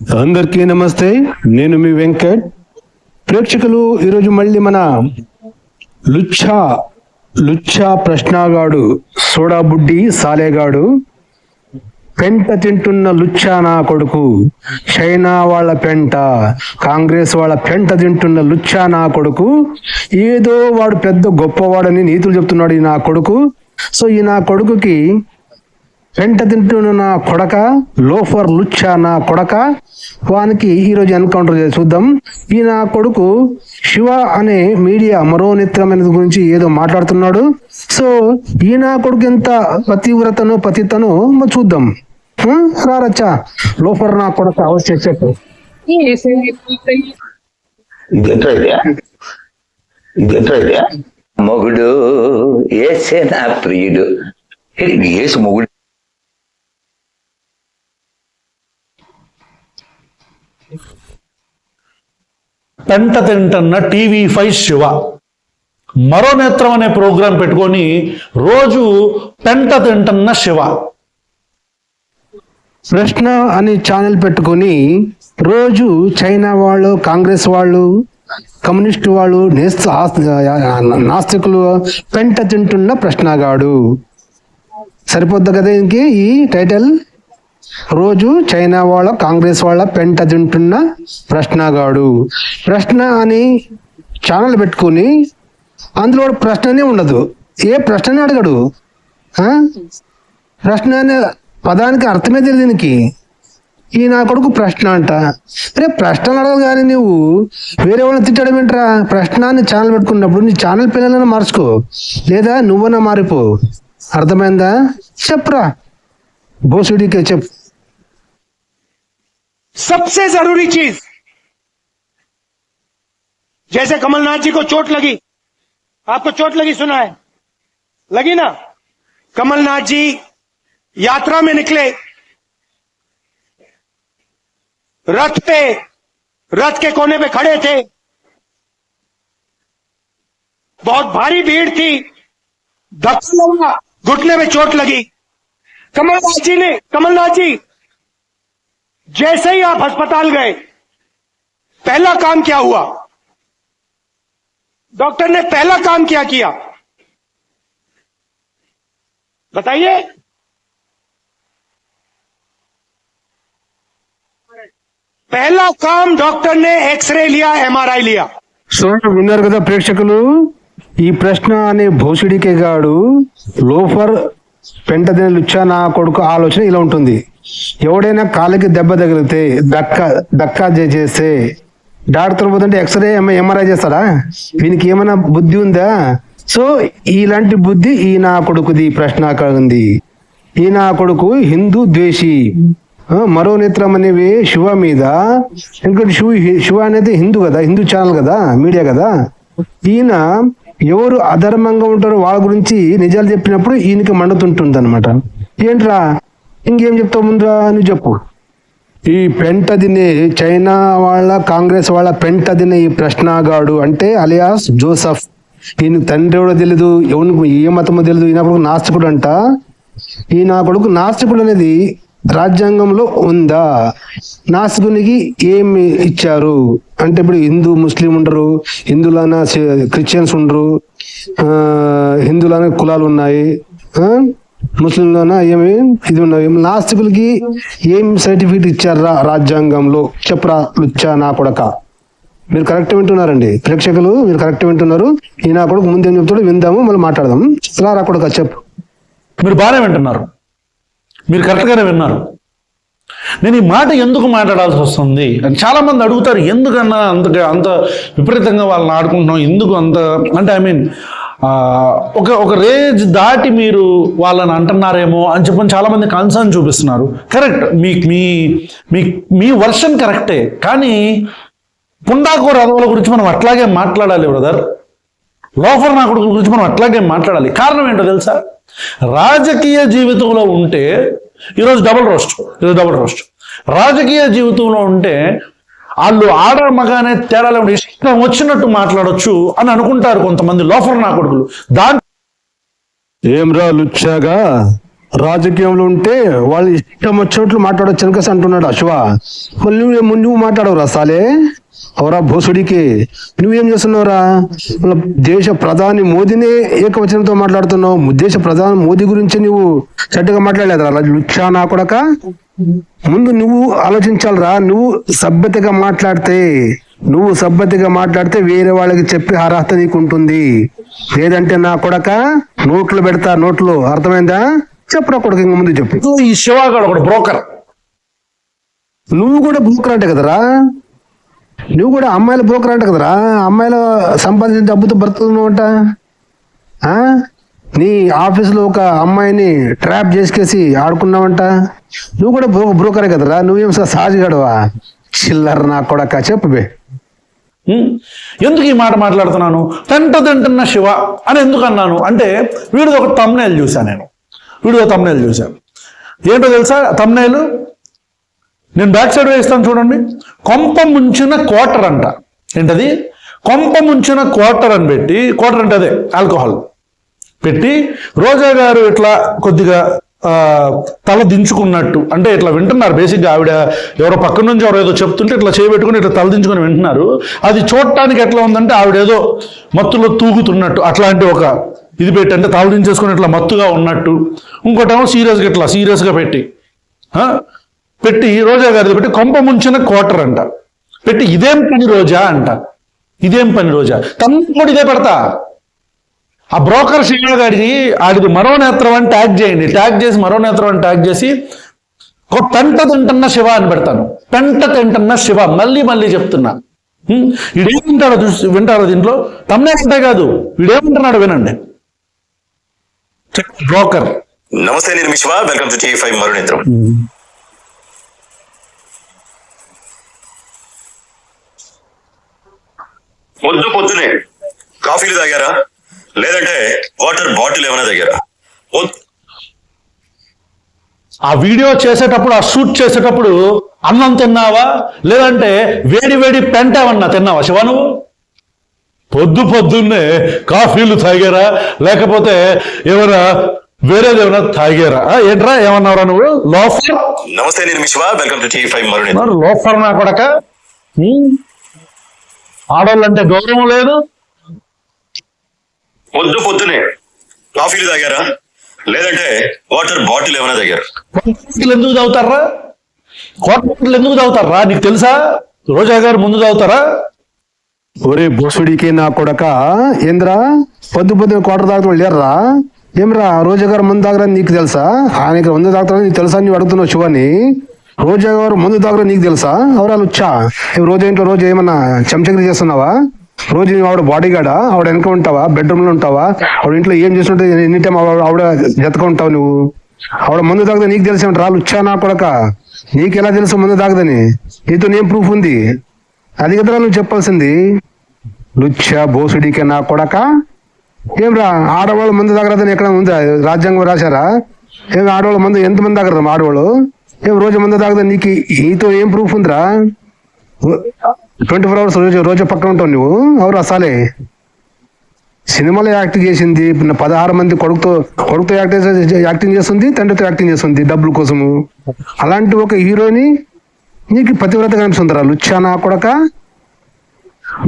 అందరికీ నమస్తే. నేను మీ వెంకట్. ప్రేక్షకులు ఈరోజు మళ్ళీ మన లుచ్చా లుచ్చా ప్రశ్నగాడు సోడాబుడ్డి సాలేగాడు. పెంట తింటున్న లుచ్చా నా కొడుకు చైనా వాళ్ళ పెంట కాంగ్రెస్ వాళ్ళ పెంట తింటున్న లుచ్చా నా కొడుకు ఏదో వాడు పెద్ద గొప్పవాడని నీతులు చెప్తున్నాడు ఈ నా కొడుకు. సో ఈ నా కొడుకుకి వెంట తింటున్న నా కొడక లోఫర్ లుచ్చా నా కొడక? వానికి ఈరోజు ఎన్కౌంటర్ చేసి చూద్దాం. ఈ నా కొడుకు శివ అనే మీడియా మరో నిత్యమైన గురించి ఏదో మాట్లాడుతున్నాడు. సో ఈ నా కొడుకు ఎంత పతివ్రతను పతితను చూద్దాం? రారచ్చా లోఫర్ నా కొడక అవశ్య చెప్పు ఇది? మొగుడు ఏసే నా ప్రియుడు. ఇది ఏసు మొగుడు పెంట తింటున్న టీవీ ఫైవ్ శివ. మరో నేత్రం అనే ప్రోగ్రాం పెట్టుకొని రోజు పెంట తింటున్న శివ. ప్రశ్న అని ఛానల్ పెట్టుకొని రోజు చైనా వాళ్ళు కాంగ్రెస్ వాళ్ళు కమ్యూనిస్ట్ వాళ్ళు నేస్త నాస్తికులు పెంట తింటున్న ప్రశ్నగాడు. సరిపోద్ది కదా ఇంకే ఈ టైటిల్? రోజు చైనా వాళ్ళ కాంగ్రెస్ వాళ్ళ పెంట తింటున్న ప్రశ్నగాడు. ప్రశ్న అని ఛానల్ పెట్టుకొని అందులో ప్రశ్ననే ఉండదు. ఏ ప్రశ్ననే అడగడు? ప్రశ్న అనే పదానికి అర్థమే తెలియదు దీనికి. ఈ నా కొడుకు ప్రశ్న అంట. అరే ప్రశ్నలు అడగదు కానీ నువ్వు వేరే వాళ్ళని తిట్టడం ఏంట్రా? ప్రశ్న అని ఛానల్ పెట్టుకున్నప్పుడు నీ ఛానల్ పిల్లలైనా మార్చుకో. లేదా నువ్వన్నా మారిపో. అర్థమైందా? చెప్పురా. భోసుడికే చెప్పు. सबसे ज़रूरी चीज़। जैसे कमलनाथ जी को चोट लगी। आपको चोट लगी, सुना है? लगी ना? कमलनाथ जी यात्रा में निकले। रथ पे, रथ के कोने पे खड़े थे। बहुत भारी भीड़ थी। धक्का लगा घुटने में चोट लगी। कमलनाथ जी ने, कमलनाथ जी जैसे ही आप अस्पताल गए पहला काम क्या हुआ डॉक्टर ने पहला काम क्या किया बताइए पहला काम डॉक्टर ने एक्सरे लिया एमआरआई लिया సో విన్నారు కదా ప్రేక్షకులు ఈ ప్రశ్న అనే భోసుడికే గాడు లోఫర్ పెంటదిన లుచ్చా నా కొడుకు ఆలోచన ఇలా ఉంటుంది ఎవడైనా కాళ్ళకి దెబ్బ తగిలితే దక్క దక్కా చేస్తే డాక్టర్ పోతుంటే ఎక్స్రే ఎంఆర్ఐ చేస్తాడా? వీనికి ఏమైనా బుద్ధి ఉందా? సో ఇలాంటి బుద్ధి ఈ నా కొడుకుది ప్రశ్న కలిగింది ఈ నా కొడుకు హిందూ ద్వేషి. మరో నేత్రం అనేవి శివ మీద. ఇంకోటి శివ శివ అనేది హిందూ కదా హిందూ ఛానల్ కదా మీడియా కదా. ఈయన ఎవరు అధర్మంగా ఉంటారో వాళ్ళ గురించి నిజాలు చెప్పినప్పుడు ఈయనకి మండుతుంటుంది అనమాట ఏంట్రా? ఇంకేం చెప్తావు ముందురా? అని చెప్పు. ఈ పెంట తినే చైనా వాళ్ళ కాంగ్రెస్ వాళ్ళ పెంట తినే ఈ ప్రశ్నగాడు అంటే అలియాస్ జోసఫ్. ఈయన తండ్రి ఎవడో తెలీదు ఎవరికి ఏ మతమో తెలియదు ఈయన కొడుకు నాస్తికుడు అంట. ఈ నా కొడుకు నాస్తికుడు అనేది రాజ్యాంగంలో ఉందా? నాస్తికునికి ఏమి ఇచ్చారు? అంటే ఇప్పుడు హిందూ ముస్లిం ఉండరు హిందువులైనా క్రిస్టియన్స్ ఉండరు హిందువులైనా కులాలు ఉన్నాయి ముస్లింలోన? ఏమి? ఇది ఉన్నాయి నాస్తికులకి ఏం సర్టిఫికేట్ ఇచ్చారా రాజ్యాంగంలో? చెప్పరా లుచ్చా నా కొడక. మీరు కరెక్ట్ వింటున్నారండి. ప్రేక్షకులు మీరు కరెక్ట్ వింటున్నారు. ఈ నా కొడుకు ముందేం చెప్తాడు విందాము మళ్ళీ మాట్లాడదాం. రా రా కొడక చెప్పు. మీరు బాగానే వింటున్నారు. మీరు కరెక్ట్గానే విన్నారు. నేను ఈ మాట ఎందుకు మాట్లాడాల్సి వస్తుంది? అని చాలా మంది అడుగుతారు ఎందుకన్నా అంత అంత విపరీతంగా వాళ్ళని ఆడుకుంటున్నాం ఎందుకు అంత? అంటే ఐ మీన్ ఒక ఒక రేజ్ దాటి మీరు వాళ్ళని అంటున్నారేమో అని చెప్పని చాలామంది కన్సర్న్ చూపిస్తున్నారు. కరెక్ట్ మీ మీ మీ మీ వర్షన్ కరెక్టే కానీ పుండాకూర అదవుల గురించి మనం అట్లాగే మాట్లాడాలి బ్రదర్ లోఫర్ నా కొడుకుల గురించి మనం అట్లాగే మాట్లాడాలి. కారణం ఏంటో తెలుసా? రాజకీయ జీవితంలో ఉంటే ఈరోజు డబుల్ రోస్ట్ ఈరోజు డబుల్ రోస్ట్ రాజకీయ జీవితంలో ఉంటే వాళ్ళు ఆడ మగ అనే తేడా లేకుండా ఇష్టం వచ్చినట్టు మాట్లాడొచ్చు అని అనుకుంటారు కొంతమంది లోఫర్ నా కొడుకులు దాని ఏం రా లుచ్చాగా? రాజకీయంలో ఉంటే వాళ్ళు ఇష్టం వచ్చినట్లు మాట్లాడొచ్చు అనుకసి అంటున్నాడు అశ్వ. మళ్ళీ నువ్వు నువ్వు మాట్లాడవురా సాలే? అవరా భోసుడికి. నువ్వేం చేస్తున్నావురా? దేశ ప్రధాని మోదీనే ఏకవచనంతో మాట్లాడుతున్నావు. దేశ ప్రధాని మోదీ గురించి నువ్వు చెడ్డగా మాట్లాడలేదురా. లుచ్చా నా కొడక. ముందు నువ్వు ఆలోచించాలిరా. నువ్వు సభ్యతగా మాట్లాడితే నువ్వు సభ్యతగా మాట్లాడితే వేరే వాళ్ళకి చెప్పి అర్హత నీకు ఉంటుంది లేదంటే నా కొడక నోట్లు పెడతా నోట్లు. అర్థమైందా? చెప్పురా కొడుకు ఇంక ముందు చెప్పు. ఈ శివాగాడు ఒకడు బ్రోకర్. నువ్వు కూడా బ్రోకర్ అంటే కదరా? నువ్వు కూడా అమ్మాయిల బ్రోకర్ అంట కదరా? అమ్మాయిలు సంపాదించిన డబ్బుతో బ్రతుకుతున్నావు ఆ? నీ ఆఫీసులో ఒక అమ్మాయిని ట్రాప్ చేసుకేసి ఆడుకున్నావంట? నువ్వు కూడా బ్రో బ్రోకరే కదరా? నువ్వేం సాజిగాడవా? చిల్లర నా కొడక చెప్పుబే ఎందుకు ఈ మాట మాట్లాడుతున్నాను? తింట తింటున్న శివ అని ఎందుకు అన్నాను? అంటే వీడిది ఒక తమ్నేలు చూశాను నేను. వీడియో తమ్నేలు చూశాను ఏంటో తెలుసా? తమ్నేలు నేను బ్యాక్ సైడ్ వేస్తాను చూడండి. కొంప ముంచిన క్వార్టర్ అంట. ఏంటది? కొంప ముంచిన క్వార్టర్ అని పెట్టి క్వార్టర్ అంటే అదే ఆల్కహాల్. పెట్టి రోజా గారు ఇట్లా కొద్దిగా తల దించుకున్నట్టు అంటే ఇట్లా వింటున్నారు బేసిక్గా ఆవిడ ఎవరో పక్క నుంచి ఎవరో ఏదో చెప్తుంటే ఇట్లా చేయబెట్టుకుని ఇట్లా తల దించుకొని వింటున్నారు. అది చూడటానికి ఎట్లా ఉందంటే ఆవిడ ఏదో మత్తులో తూగుతున్నట్టు అట్లాంటి ఒక ఇది పెట్టి అంటే తల దించేసుకుని ఇట్లా మత్తుగా ఉన్నట్టు. ఇంకోటేమో సీరియస్గా ఇట్లా సీరియస్గా పెట్టి పెట్టి రోజా గారిది పెట్టి కొంప ముంచిన క్వార్టర్ అంట. పెట్టి ఇదేం పని రోజా అంట. ఇదేం పని రోజా? తను కూడా ఇదే పెడతా. ఆ బ్రోకర్ శివ గారికి ఆడిది మరో నేత్రం అని ట్యాగ్ చేయండి. ట్యాగ్ చేసి మరో నేత్రం అని ట్యాగ్ చేసి పెంట తింటున్న శివ అని పెడతాను. పెంట తింటున్న శివ మళ్ళీ మళ్ళీ చెప్తున్నా. హ్మ్? ఈడేమంటాడో చూసి వింటారో దీంట్లో? తమ్నే అంటే కాదు. వీడేమంటున్నాడు వినండి. బ్రోకర్. నమస్తే నేను Vishwa welcome to T five మరునేత్రం పొద్దు పొద్దునే కాఫీలు తాగారా? లేదంటే వాటర్ బాటిల్ ఏమైనా తాగారా? ఆ వీడియో చేసేటప్పుడు ఆ షూట్ చేసేటప్పుడు అన్నం తిన్నావా? లేదంటే వేడి వేడి పెంట ఏమన్నా తిన్నావా? శివ నువ్వు? పొద్దు పొద్దున్నే కాఫీలు తాగారా? లేకపోతే ఏమైనా వేరేది ఏమైనా తాగారా? ఏంట్రా ఏమన్నావురా నువ్వు? లోఫర్? నమస్తే నేను Vishwa welcome to T five loafer నా కొడక? ఆడవాళ్ళంటే గౌరవం లేదు. పొద్దు పొద్దునే కాఫీలు తాగారా? లేదంటే వాటర్ బాటిల్ ఏమైనా తాగారా? కోట్లు ఎందుకు తాగుతారా? కోట్లు ఎందుకు తాగుతారా? నీకు తెలుసా? రోజా గారు ముందు తాగుతారా? ఒరే బోసుడికి నా కొడక ఏంద్రా? పొద్దు పొద్దున కోటర్ తాగుతూ లేర్రా? ఏమ్రా రోజా గారు ముందు తాగరా నీకు తెలుసా? ఆయనకి ముందు తాగుతారా నీకు తెలుసా? అని అడుగుతున్నావు శివని. రోజా గారు ముందు తాగరా నీకు తెలుసా? ఎవరాలు వచ్చా? రోజా ఇంట్లో రోజు ఏమన్నా చెంచగిరి చేస్తున్నావా? రోజు నువ్వు ఆవిడ బాడీ గార్డా ఆవిడ వెనక ఉంటావా? బెడ్రూమ్లో ఉంటావా? ఆవిడ ఇంట్లో ఏం చేస్తుంటే ఎన్ని టైం ఆవిడ జతక ఉంటావు నువ్వు? ఆవిడ ముందు తాగదా నీకు తెలిసి రాళ్ళు వచ్చా నా కొడక? నీకు ఎలా తెలుసు ముందు దాకదని నీతో నేను ప్రూఫ్ ఉంది. అది కదా నువ్వు చెప్పాల్సింది. లుచ్చ బోసుడికి నా కొడక? రా ఆడవాళ్ళు ముందు తాగరాదని ఎక్కడ ఉందా? రాజ్యాంగం రాశారా? ఏం ఆడవాళ్ళ ముందు ఎంతమంది మంది ఆడవాళ్ళు? రోజు మందు తాగదా నీకు? నీతో ఏం ప్రూఫ్ ఉందిరా? ట్వంటీ ఫోర్ అవర్స్ రోజు రోజు పక్కన ఉంటావు నువ్వు. ఎవరు అసాలే సినిమాలో యాక్టింగ్ చేసింది పదహారు మంది కొడుకుతో కొడుకుతో యాక్టింగ్ యాక్టింగ్ చేస్తుంది తండ్రితో యాక్టింగ్ చేస్తుంది డబ్బుల కోసము. అలాంటి ఒక హీరోని నీకు పతివ్రత కనిపిస్తుందిరా లుచ్చానా కొడక.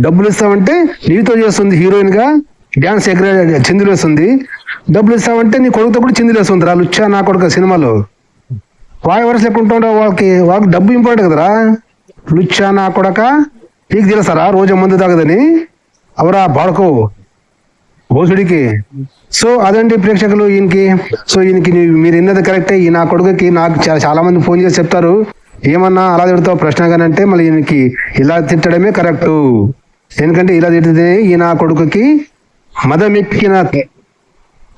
డబ్బులు ఇస్తామంటే నీతో చేస్తుంది హీరోయిన్గా డ్యాన్స్ ఎగ్ర చిందులు వేస్తుంది డబ్బులు ఇస్తామంటే నీ కొడుకుతో కూడా చిందులు వేస్తుంది రా లుచ్చా నా సినిమాలో. వాయి వరుస లెక్క వాళ్ళకి వాళ్ళకి డబ్బు ఇంపార్టెంట్ కదరా? లుచ్చా నా కొడక? నీకు తెలుసారా? రోజు మందు తాగదని? అవరా బాడుకో. భోసుడికి. సో అదండి ప్రేక్షకులు ఈయనకి. సో ఈయనకి మీరు విన్నది కరెక్టే ఈ నా కొడుకుకి నాకు చాలా మంది ఫోన్ చేసి చెప్తారు. ఏమన్నా అలా తిడతావు ప్రశ్న కానంటే మళ్ళీ ఈయనకి ఇలా తిట్టడమే కరెక్ట్ ఎందుకంటే ఇలా తిట్టితే ఈ నా కొడుకుకి మదం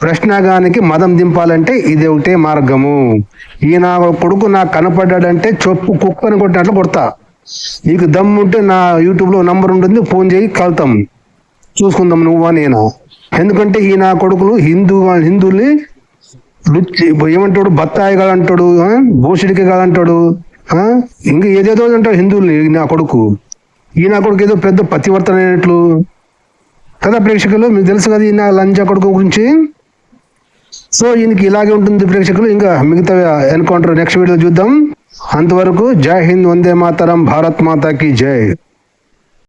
ప్రశ్నగానికి మదం దింపాలంటే ఇది ఒకటే మార్గము. ఈ నా కొడుకు నాకు కనపడ్డాడంటే చెప్పు కుక్కని కొట్టినట్లు కొడతా. నీకు దమ్ముంటే నా యూట్యూబ్లో నంబర్ ఉంటుంది ఫోన్ చేయి కలుతాం చూసుకుందాం నువ్వా నేను? ఎందుకంటే ఈ నా కొడుకులు హిందూ హిందువుల్ని రుచి ఏమంటాడు? బత్తాయి కాదంటాడు భూషుడికి కాదంటాడు ఇంకా ఏదేదో అంటాడు హిందువుల్ని నా కొడుకు. ఈ నా కొడుకు ఏదో పెద్ద పతివర్తన అయినట్లు. కదా ప్రేక్షకులు మీకు తెలుసు కదా ఈ నా లంచ కొడుకు గురించి? సో ఈయనకి ఇలాగే ఉంటుంది ప్రేక్షకులు. ఇంకా మిగతా ఎన్కౌంటర్ నెక్స్ట్ వీడియో చూద్దాం. అంతవరకు జై హింద్ వందే మాతరం భారత్ మాతాకి జై.